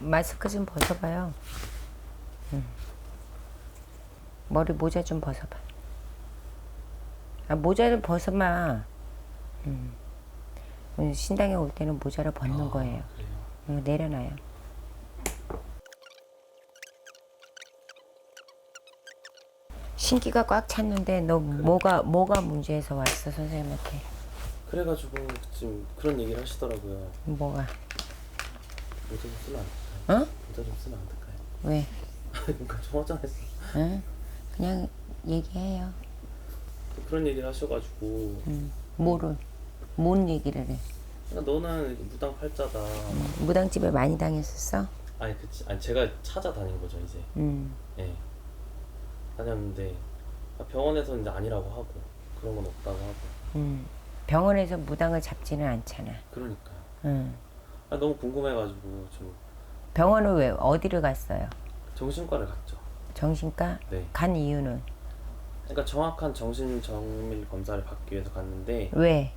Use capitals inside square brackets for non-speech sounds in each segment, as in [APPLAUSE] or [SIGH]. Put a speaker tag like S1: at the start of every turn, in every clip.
S1: 마스크 좀 벗어봐요. 음. 머리 모자 좀 벗어봐. 아, 모자를 벗어봐. 음. 오늘 신당에 올 때는 모자를 벗는
S2: 아,
S1: 거예요. 어, 내려놔요. 신기가 꽉 찼는데 너 뭐가 뭐가 문제에서 왔어 선생님한테?
S2: 그래가지고 지금 그런 얘기를 하시더라고요.
S1: 뭐가?
S2: 모자 좀 쓰면?
S1: 어?
S2: 모자 좀 쓰면 안 될까요?
S1: 왜? [LAUGHS]
S2: 그러니까 좀 허전했어.
S1: 응? 그냥 얘기해요.
S2: 그런 얘기를 하셔가지고
S1: 음. 뭐를? 뭔 얘기를 해?
S2: 그러니까 너는 무당 팔자다.
S1: 무당집에 많이 당했었어?
S2: 아니 그치. 아니 제가 찾아다닌 거죠 이제.
S1: 음.
S2: 예. 다녔는데 병원에서 이제 아니라고 하고 그런 건 없다고 하고.
S1: 음. 병원에서 무당을 잡지는 않잖아.
S2: 그러니까요.
S1: 음.
S2: 아, 너무 궁금해가지고 좀
S1: 병원을 왜 어디를 갔어요?
S2: 정신과를 갔죠.
S1: 정신과?
S2: 네.
S1: 간 이유는
S2: 그러니까 정확한 정신 정밀 검사를 받기 위해서 갔는데
S1: 왜?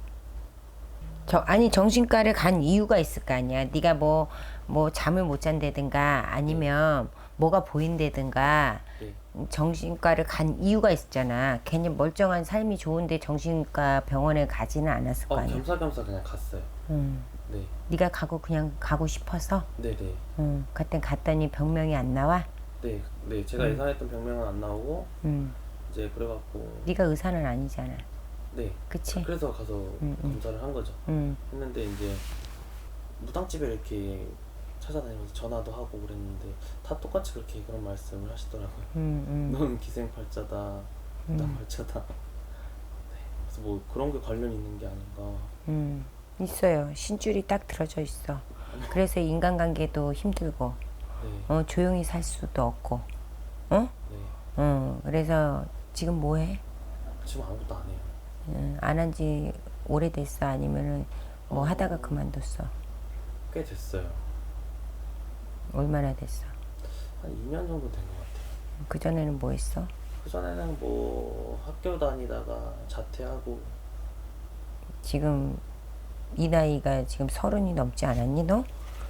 S1: 저 아니 정신과를 간 이유가 있을 거 아니야. 네가 뭐 뭐 잠을 못 잔다든가 아니면 뭐가 보인다든가
S2: 네.
S1: 정신과를 간 이유가 있었잖아. 괜히 멀쩡한 삶이 좋은데 정신과 병원에 가지는 않았을 거
S2: 어,
S1: 아니야.
S2: 겸사겸사 그냥 갔어요.
S1: 음.
S2: 네.
S1: 네가 가고 그냥 가고 싶어서
S2: 네 네.
S1: 음. 그때 갔더니 병명이 안 나와.
S2: 네. 네. 제가 예상했던 병명은 안 나오고
S1: 음.
S2: 이제 그래갖고
S1: 네가 의사는 아니잖아.
S2: 네.
S1: 그치?
S2: 그래서 가서
S1: 음, 음.
S2: 검사를 한 거죠.
S1: 음.
S2: 했는데 이제 무당집에 이렇게 찾아다니면서 전화도 하고 그랬는데 다 똑같이 그렇게 그런 말씀을 하시더라고요.
S1: 음. 음.
S2: 너는 기생팔자다, 무당팔자다. [LAUGHS] 네. 그래서 뭐 그런 게 관련 있는 게 아닌가.
S1: 음, 있어요. 신줄이 딱 들어져 있어. 그래서 인간관계도 힘들고,
S2: 네.
S1: 어, 조용히 살 수도 없고, 어?
S2: 네.
S1: 어, 그래서 지금 뭐 해?
S2: 지금 아무것도 안 해요.
S1: 음, 안한 지 오래됐어? 아니면은 뭐
S2: 어.
S1: 하다가 그만뒀어?
S2: 꽤 됐어요.
S1: 얼마나 됐어?
S2: 한 2년 정도 된 것 같아요.
S1: 그전에는 뭐 했어?
S2: 그전에는 뭐 학교 다니다가 자퇴하고
S1: 지금 이 나이가 지금 서른이 넘지 않았니, 너?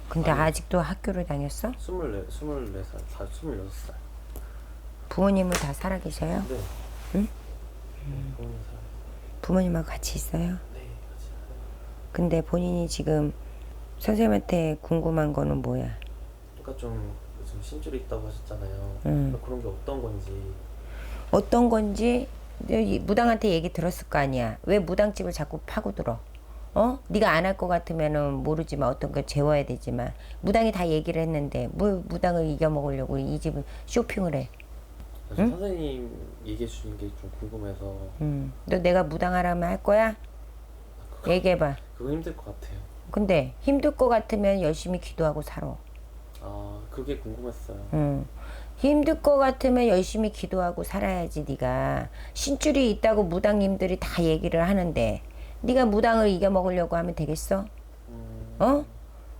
S1: 근데
S2: 아니.
S1: 아직도 학교를 다녔어?
S2: 24, 24살, 다 26살.
S1: 부모님은 다 살아계셔요?
S2: 네.
S1: 응?
S2: 네, 부모님 살아요.
S1: 부모님하고 같이 있어요?
S2: 네, 같이 살아요.
S1: 근데 본인이 지금 선생님한테 궁금한 거는 뭐야?
S2: 그러니까 좀 요즘 신줄이 있다고 하셨잖아요.
S1: 음.
S2: 그런 게 어떤 건지.
S1: 어떤 건지 이 무당한테 얘기 들었을 거 아니야. 왜 무당집을 자꾸 파고들어? 어? 네가 안 할 것 같으면은 모르지만 어떤 걸 재워야 되지만 무당이 다 얘기를 했는데 뭐 무당을 이겨 먹으려고 이 집을 쇼핑을 해.
S2: 그래서 선생님 얘기해 주신 게 좀 궁금해서
S1: 음. 너 내가 무당하라면 할 거야? 얘기해 봐.
S2: 그거 힘들 것 같아요.
S1: 근데 힘들 것 같으면 열심히 기도하고 살아.
S2: 아, 그게 궁금했어요.
S1: 음. 힘들 것 같으면 열심히 기도하고 살아야지 네가 신줄이 있다고 무당님들이 다 얘기를 하는데 네가 무당을 이겨 먹으려고 하면 되겠어?
S2: 음,
S1: 어?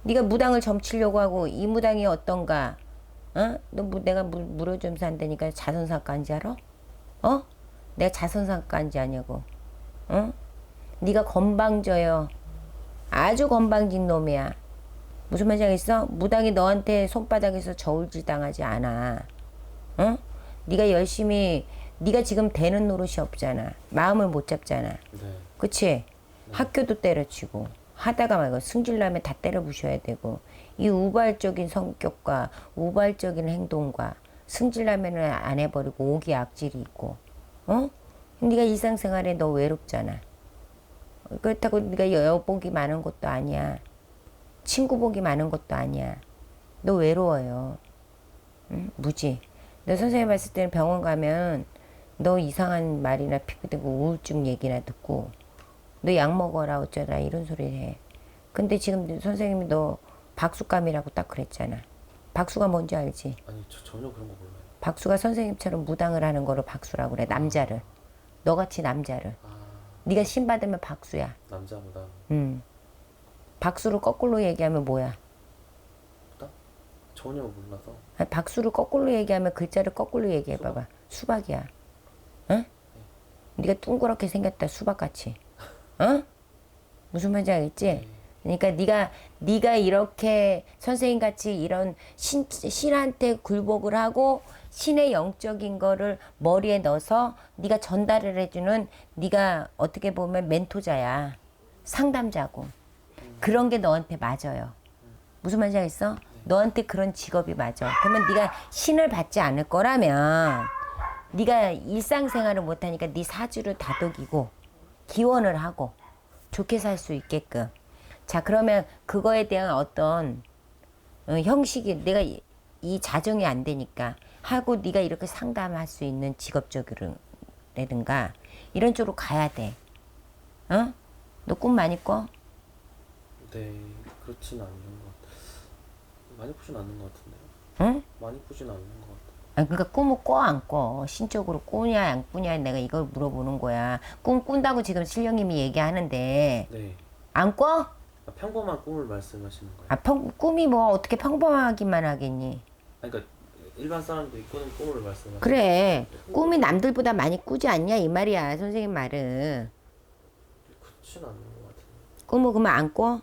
S1: 네가 무당을 점치려고 하고 이 무당이 어떤가? 어? 너 뭐 내가 물, 물어주면서 한다니까 자선사과인지 알아? 어? 내가 자선사과인지 아냐고? 어? 네가 건방져요. 아주 건방진 놈이야. 무슨 말인지 알겠어? 무당이 너한테 손바닥에서 저울질 당하지 않아. 어? 네가 열심히 네가 지금 되는 노릇이 없잖아. 마음을 못 잡잖아.
S2: 네.
S1: 그치? 학교도 때려치고 하다가 말고 승질나면 다 때려 부셔야 되고 이 우발적인 성격과 우발적인 행동과 승질나면은 안 해버리고 오기 악질이 있고 어? 네가 일상생활에 너 외롭잖아. 그렇다고 네가 여복이 많은 것도 아니야. 친구 복이 많은 것도 아니야. 너 외로워요. 응? 무지. 너 선생님 봤을 때는 병원 가면 너 이상한 말이나 피부대고 우울증 얘기나 듣고 너 약 먹어라 어쩌라 이런 소리 해. 근데 지금 선생님이 너 박수감이라고 딱 그랬잖아. 박수가 뭔지 알지?
S2: 아니, 저 전혀 그런 거 몰라요.
S1: 박수가 선생님처럼 무당을 하는 거를 박수라고 그래. 남자를. 너같이 남자를.
S2: 아,
S1: 네가 신 받으면 박수야.
S2: 남자보다
S1: 음. 박수를 거꾸로 얘기하면 뭐야?
S2: 전혀 몰라서
S1: 아니, 박수를 거꾸로 얘기하면 글자를 거꾸로 얘기해 봐봐. 수박이야. 응? 네가 둥그렇게 생겼다 수박같이. 어? 무슨 말인지 알겠지? 그러니까 네가 네가 이렇게 선생님 같이 이런 신 신한테 굴복을 하고 신의 영적인 거를 머리에 넣어서 네가 전달을 해주는 네가 어떻게 보면 멘토자야 상담자고 그런 게 너한테 맞아요. 무슨 말인지 알겠어? 너한테 그런 직업이 맞아. 그러면 네가 신을 받지 않을 거라면 네가 일상생활을 못하니까 네 사주를 다독이고 기원을 하고 좋게 살 수 있게끔. 자 그러면 그거에 대한 어떤 어, 형식이 내가 이, 이 자정이 안 되니까 하고 네가 이렇게 상담할 수 있는 직업적으로라든가 이런 쪽으로 가야 돼. 어? 너 꿈 많이 꿔?
S2: 네, 그렇진 않은 것 같아요. 많이 꾸진 않는 것 같은데요.
S1: 응?
S2: 많이 꾸진 않는 것 같아요.
S1: 아, 그러니까 꿈을 꿔 안 꿔? 신적으로 꾸냐 안 꾸냐 내가 이걸 물어보는 거야. 꿈 꾼다고 지금 신령님이 얘기하는데
S2: 네.
S1: 안 꿔?
S2: 아, 평범한 꿈을 말씀하시는 거예요.
S1: 아 평, 꿈이 뭐 어떻게 평범하기만 하겠니?
S2: 아니, 그러니까 일반 사람들이 꾸는 꿈을 말씀하시는
S1: 그래 꿈이 남들보다 많이 꾸지 않냐 이 말이야 선생님 말은
S2: 그렇진 않는 것 같은데.
S1: 꿈을 그러면 안 꿔?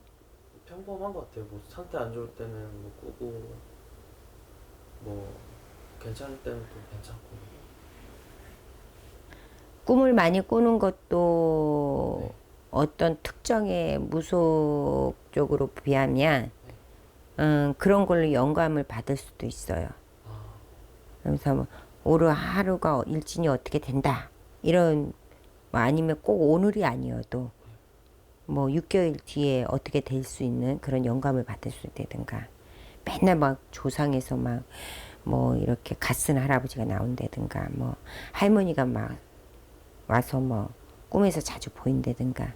S2: 평범한 것 같아요. 뭐 상태 안 좋을 때는 뭐 꾸고 뭐 괜찮을 때는 또 괜찮고.
S1: 꿈을 많이 꾸는 것도
S2: 네.
S1: 어떤 특정의 무속 쪽으로 비하면 음, 그런 걸로 영감을 받을 수도 있어요.
S2: 아,
S1: 그래서 뭐 오늘 하루가 일진이 어떻게 된다 이런 뭐 아니면 꼭 오늘이 아니어도 뭐 6개월 뒤에 어떻게 될 수 있는 그런 영감을 받을 수 있다든가 맨날 막 조상에서 막 뭐 이렇게 갓쓴 할아버지가 나온다든가 뭐 할머니가 막 와서 뭐 꿈에서 자주 보인다든가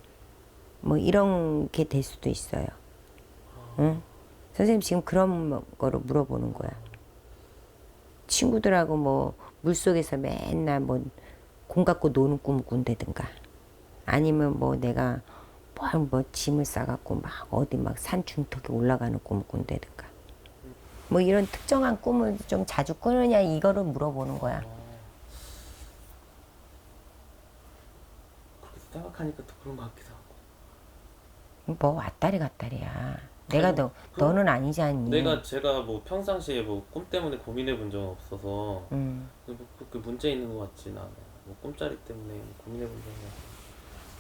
S1: 뭐 이런 게 될 수도 있어요. 응? 선생님 지금 그런 거로 물어보는 거야. 친구들하고 뭐 물속에서 맨날 뭐공 갖고 노는 꿈을 꾼다든가 아니면 뭐 내가 뭘뭐 짐을 싸갖고 막 어디 막 산 중턱에 올라가는 꿈을 꾼다든가 뭐 이런 특정한 꿈을 좀 자주 꾸느냐 이거를 물어보는 거야.
S2: 그렇게 생각하니까 또 그런 것 같기도 하고.
S1: 뭐 왔다리 갔다리야. 내가
S2: 아니,
S1: 너
S2: 그-
S1: 너는 아니지 않니?
S2: 내가 제가 뭐 평상시에 뭐 꿈 때문에 고민해 본 적은 없어서
S1: 음.
S2: 뭐 그렇게 문제 있는 것 같진 않아요. 뭐 꿈자리 때문에 고민해 본 적은 없어요.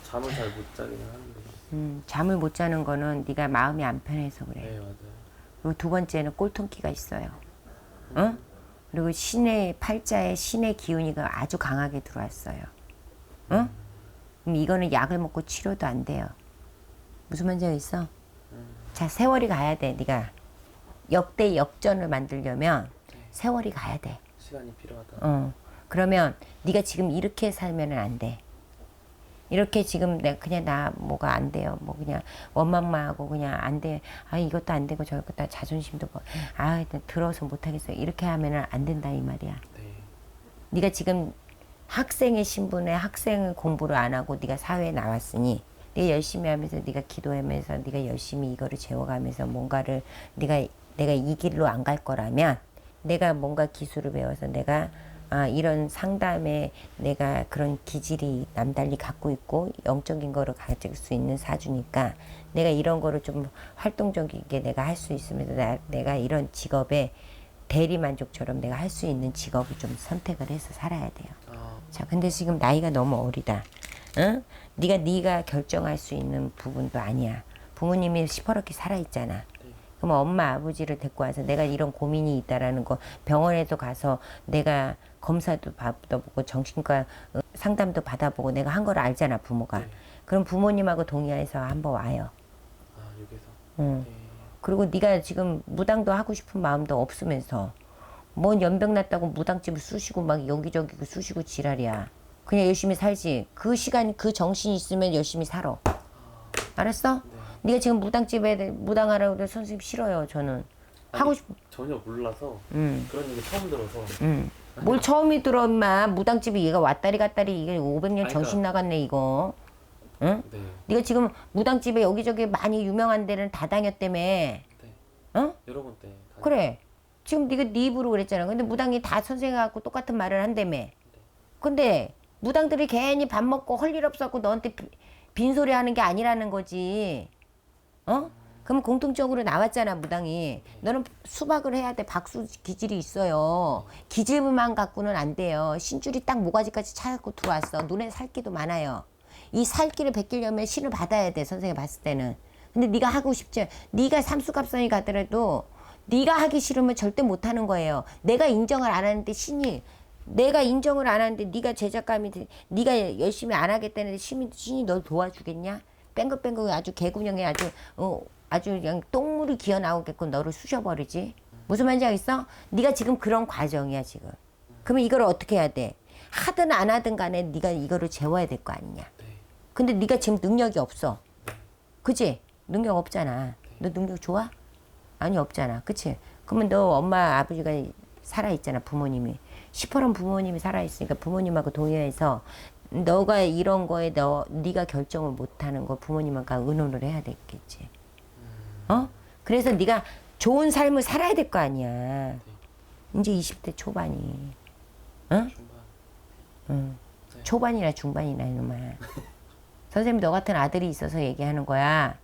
S2: 잠을 잘 못 자기는 하는데.
S1: 음, 잠을 못 자는 거는 네가 마음이 안 편해서 그래.
S2: 네, 맞아요.
S1: 그리고 두 번째는 꼴통기가 있어요. 어? 그리고 신의 팔자에 신의 기운이가 아주 강하게 들어왔어요. 어? 그럼 이거는 약을 먹고 치료도 안 돼요. 무슨 문제가 있어? 자, 세월이 가야 돼. 네가 역대 역전을 만들려면 세월이 가야 돼.
S2: 시간이 필요하다.
S1: 어. 그러면 네가 지금 이렇게 살면은 안 돼. 이렇게 지금 내가 그냥 나 뭐가 안 돼요. 뭐 그냥 원망만 하고 그냥 안 돼. 아 이것도 안 되고 저것도 안- 자존심도 뭐. 아 들어서 못 하겠어요. 이렇게 하면은 안 된다 이 말이야.
S2: 네.
S1: 네가 지금 학생의 신분에 학생 공부를 안 하고 네가 사회에 나왔으니 네가 열심히 하면서 네가 기도하면서 네가 열심히 이거를 재워가면서 뭔가를 네가 내가 이 길로 안 갈 거라면 내가 뭔가 기술을 배워서 내가 아, 이런 상담에 내가 그런 기질이 남달리 갖고 있고 영적인 거를 가질 수 있는 사주니까 내가 이런 거를 좀 활동적이게 내가 할 수 있으면서 나, 내가 이런 직업에 대리 만족처럼 내가 할 수 있는 직업을 좀 선택을 해서 살아야 돼요.
S2: 아,
S1: 자, 근데 지금 나이가 너무 어리다. 응? 네가 네가 결정할 수 있는 부분도 아니야. 부모님이 시퍼렇게 살아 있잖아. 그럼 엄마 아버지를 데리고 와서 내가 이런 고민이 있다라는 거 병원에도 가서 내가 검사도 받아보고 정신과 어, 상담도 받아보고 내가 한 걸 알잖아 부모가.
S2: 네.
S1: 그럼 부모님하고 동의해서 한번 와요.
S2: 아 여기서.
S1: 응.
S2: 네.
S1: 그리고 네가 지금 무당도 하고 싶은 마음도 없으면서 뭔 연병 났다고 무당집을 쑤시고 막 여기저기 쑤시고 지랄이야. 그냥 열심히 살지. 그 시간 그 정신이 있으면 열심히 살아. 알았어?
S2: 네.
S1: 네가 지금 무당집에 무당하라고 해도 선생님 싫어요. 저는 하고 싶.
S2: 전혀 몰라서
S1: 음,
S2: 그런 얘기 처음 들어서.
S1: 음. 뭘 처음이 들어 임마 무당집이 얘가 왔다리 갔다리 이게 500년
S2: 아니,
S1: 정신 나갔네 이거. 응?
S2: 네.
S1: 네가 지금 무당집에 여기저기 많이 유명한 데는 다 다녔다며.
S2: 네.
S1: 응?
S2: 여러 번 때. 다-
S1: 그래. 지금 네가 네 입으로 그랬잖아. 근데 무당이 다 선생님하고 똑같은 말을 한다며. 근데 무당들이 괜히 밥 먹고 할일 없었고 너한테 비- 빈소리 하는 게 아니라는 거지. 어? 그럼 공통적으로 나왔잖아 무당이. 너는 수박을 해야 돼. 박수 기질이 있어요. 기질만 갖고는 안 돼요. 신줄이 딱 모가지까지 차갖고 들어왔어. 눈에 살기도 많아요. 이 살기를 베끼려면 신을 받아야 돼. 선생님 봤을 때는. 근데 네가 하고 싶지. 네가 삼수갑선이 가더라도 네가 하기 싫으면 절대 못 하는 거예요. 내가 인정을 안 하는데 신이 내가 인정을 안 하는데 네가 제작감이 돼. 네가 열심히 안 하겠다는데 신이 신이 널 도와주겠냐? 뺑글뺑글 아주 개구녕에 아주 어 아주 그냥 똥물이 기어 나오게끔 너를 쑤셔버리지. 무슨 말인지 알겠어? 네가 지금 그런 과정이야 지금. 그러면 이걸 어떻게 해야 돼? 하든 안 하든 간에 네가 이거를 재워야 될 거 아니냐.
S2: 네.
S1: 근데 네가 지금 능력이 없어. 그지? 능력 없잖아. 너 능력 좋아? 아니 없잖아. 그치? 그러면 너 엄마 아버지가 살아 있잖아. 부모님이. 시퍼런 부모님이 살아 있으니까 부모님하고 동의해서 너가 이런 거에 너 네가 결정을 못 하는 거 부모님한테 의논을 해야 되겠지. 어? 그래서 네가 좋은 삶을 살아야 될 거 아니야. 이제 20대 초반이. 응?
S2: 중반.
S1: 응.
S2: 네.
S1: 초반이나 중반이나 이놈아. [LAUGHS] 선생님 너 같은 아들이 있어서 얘기하는 거야.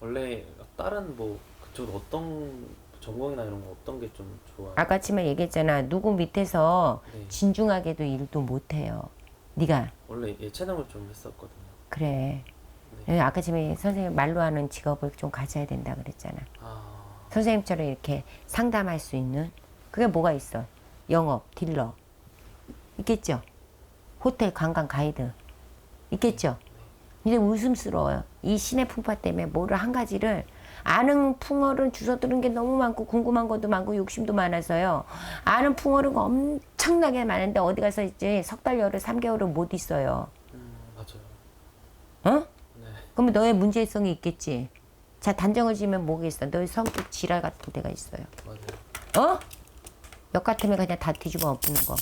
S2: 원래 다른 뭐 그쪽 어떤 전공이나 이런 거 어떤 게 좀 좋아?
S1: 아까 아침에 얘기했잖아. 누구 밑에서
S2: 네.
S1: 진중하게도 일도 못 해요. 네가
S2: 원래 예체능을 좀 했었거든요.
S1: 그래.
S2: 네.
S1: 아까 아침에 선생님 말로 하는 직업을 좀 가져야 된다 그랬잖아.
S2: 아,
S1: 선생님처럼 이렇게 상담할 수 있는 그게 뭐가 있어? 영업, 딜러 있겠죠? 호텔 관광 가이드 있겠죠? 근데 웃음스러워요. 이 신의 풍파 때문에 뭐를 한 가지를 아는 풍어는 주워 들은 게 너무 많고 궁금한 것도 많고 욕심도 많아서요. 아는 풍어는 엄청나게 많은데 어디 가서 이제 석 달, 열흘, 삼개월을못 있어요. 그러면 너의 문제성이 있겠지. 자, 단정을 지면 뭐겠어? 너의 성격 지랄 같은 데가 있어요.
S2: 맞아요.
S1: 어? 역 같으면 그냥 다 뒤집어 엎는 거.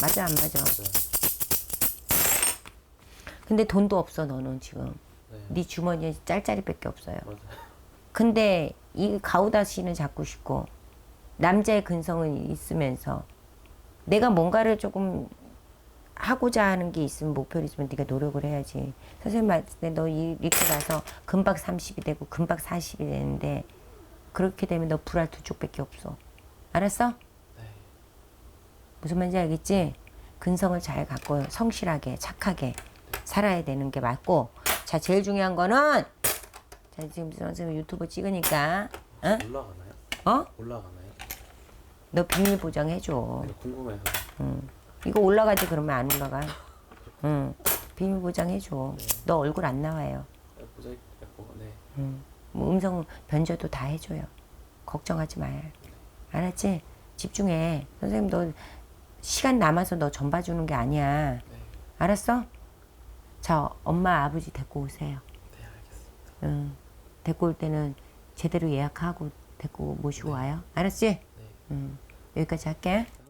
S1: 맞아, 안 맞아?
S2: 맞아요.
S1: 근데 돈도 없어, 너는 지금.
S2: 네.
S1: 네 주머니에 짤짤이밖에 없어요.
S2: 맞아요.
S1: 근데 이 가우다 씨는 잡고 싶고, 남자의 근성은 있으면서, 내가 뭔가를 조금 하고자 하는 게 있으면, 목표를 있으면 네가 노력을 해야지. 선생님 말씀 때너 이렇게 가서 금방 30이 되고, 금방 40이 되는데, 그렇게 되면 너 불알 두 쪽밖에 없어. 알았어?
S2: 네.
S1: 무슨 말인지 알겠지? 근성을 잘 갖고 성실하게 착하게 살아야 되는 게 맞고 자 제일 중요한 거는 자 지금 선생님 유튜브 찍으니까 어?
S2: 올라가나요?
S1: 어?
S2: 올라가나요?
S1: 너 비밀 보장 해줘
S2: 네, 궁금해서.
S1: 이거 올라가지 그러면 안 올라가 응 비밀 보장 해줘 너 얼굴 안 나와요
S2: 모자이크 했고, 네.
S1: 뭐 음성 변조도 다 해줘요 걱정하지 마요 알았지? 집중해 선생님 너 시간 남아서 너 전 봐주는 게 아니야
S2: 네.
S1: 알았어? 자, 엄마, 아버지 데리고 오세요.
S2: 네, 알겠습니다.
S1: 응. 데리고 올 때는 제대로 예약하고 데리고 모시고 와요. 알았지?
S2: 네.
S1: 응. 여기까지 할게.